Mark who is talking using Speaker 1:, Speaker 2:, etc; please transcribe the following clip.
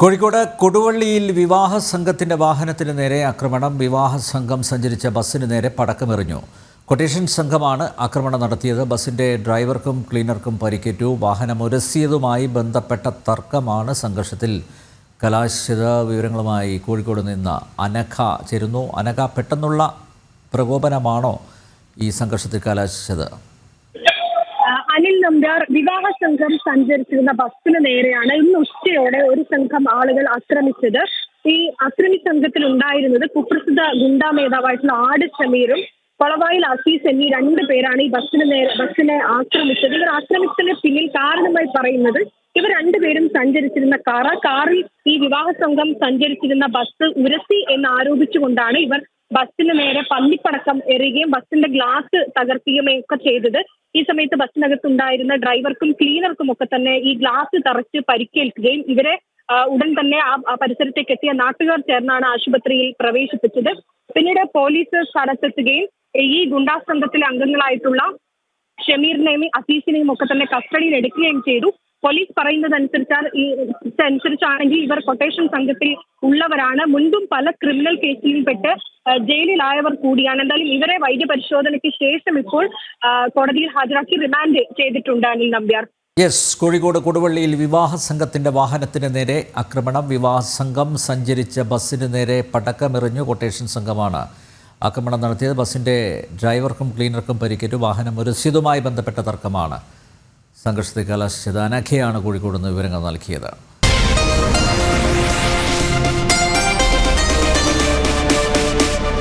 Speaker 1: കോഴിക്കോട് കൊടുവള്ളിയിൽ വിവാഹ സംഘത്തിന്റെ വാഹനത്തിന് നേരെ ആക്രമണം. വിവാഹ സംഘം സഞ്ചരിച്ച ബസ്സിന് നേരെ പടക്കമെറിഞ്ഞു. കൊട്ടേഷൻ സംഘമാണ് ആക്രമണം നടത്തിയത്. ബസിന്റെ ഡ്രൈവർക്കും ക്ലീനർക്കും പരിക്കേറ്റു. വാഹനം ഉരസിയതുമായി ബന്ധപ്പെട്ട തർക്കമാണ് സംഘർഷത്തിൽ. കലാശിത വിവരങ്ങളുമായി കോഴിക്കോട് നിന്ന് അനഘ ചേരുന്നു. അനഘ പെട്ടെന്നുള്ള പ്രകോപനമാണോ ഈ സംഘർഷത്തിൽ കലാശിച്ചത്?
Speaker 2: അനിൽ നമ്പ്യാർ വിവാഹ സംഘം സഞ്ചരിച്ചിരുന്ന ബസ്സിന് നേരെയാണ് ഇന്ന് ഉച്ചയോടെ ഒരു സംഘം ആളുകൾ ആക്രമിച്ചത്. ഈ അക്രമി സംഘത്തിൽ ഉണ്ടായിരുന്നത് കുപ്രസിദ്ധ ഗുണ്ടാ നേതാവായിട്ടുള്ള ആട് ഷമീറും കൊളവായിൽ അസീസ് എന്നീ രണ്ട് പേരാണ് ഈ ബസ്സിന് നേരെ ബസ്സിനെ ആക്രമിച്ചത്. ഇവർ ആക്രമിച്ചതിന് പിന്നിൽ കാരണമായി പറയുന്നത് ഇവർ രണ്ടുപേരും സഞ്ചരിച്ചിരുന്ന കാർ കാറിൽ ഈ വിവാഹ സംഘം സഞ്ചരിച്ചിരുന്ന ബസ് ഉരസി എന്ന് ആരോപിച്ചുകൊണ്ടാണ് ഇവർ ബസ്സിന് നേരെ പന്നിപ്പടക്കം എറിയുകയും ബസ്സിന്റെ ഗ്ലാസ് തകർക്കുകയും ഒക്കെ ചെയ്തത്. ഈ സമയത്ത് ബസ്സിനകത്തുണ്ടായിരുന്ന ഡ്രൈവർക്കും ക്ലീനർക്കും ഒക്കെ തന്നെ ഈ ഗ്ലാസ് തറച്ച് പരിക്കേൽക്കുകയും ഇവരെ ഉടൻ തന്നെ ആ പരിസരത്തേക്ക് എത്തിയ നാട്ടുകാർ ചേർന്നാണ് ആശുപത്രിയിൽ പ്രവേശിപ്പിച്ചത്. പിന്നീട് പോലീസ് സ്ഥലത്തെത്തുകയും ഈ ഗുണ്ടാ സംഘത്തിലെ അംഗങ്ങളായിട്ടുള്ള ഷമീറിനെയും അസീസിനെയും ഒക്കെ തന്നെ കസ്റ്റഡിയിൽ എടുക്കുകയും ചെയ്തു. പോലീസ് പറയുന്നതനുസരിച്ചാണ് ഈ അനുസരിച്ചാണെങ്കിൽ ഇവർ കൊട്ടേഷൻ സംഘത്തിൽ ഉള്ളവരാണ്. മുൻപും പല ക്രിമിനൽ കേസിലും പെട്ട് ജയിലിലായവർ കൂടിയാണ്. എന്തായാലും ഇവരെ വൈദ്യപരിശോധനയ്ക്ക് ശേഷം ഇപ്പോൾ കോടതിയിൽ ഹാജരാക്കി റിമാൻഡ് ചെയ്തിട്ടുണ്ട് അനിൽ നമ്പ്യാർ.
Speaker 1: യെസ് കോഴിക്കോട് കൊടുവള്ളിയിൽ വിവാഹ സംഘത്തിന്റെ വാഹനത്തിന് നേരെ ആക്രമണം. വിവാഹ സംഘം സഞ്ചരിച്ച ബസ്സിന് നേരെ പടക്കമെറിഞ്ഞു കൊട്ടേഷൻ സംഘമാണ് ആക്രമണം നടത്തിയത്. ബസ്സിന്റെ ഡ്രൈവർക്കും ക്ലീനർക്കും പരിക്കേറ്റു. വാഹനം ഉരസ്യതുമായി ബന്ധപ്പെട്ട തർക്കമാണ്. സംഘർഷത്തെ കലാശിച്ചത് അനഖയാണ് കോഴിക്കോട് നിന്ന് വിവരങ്ങൾ നൽകിയത്.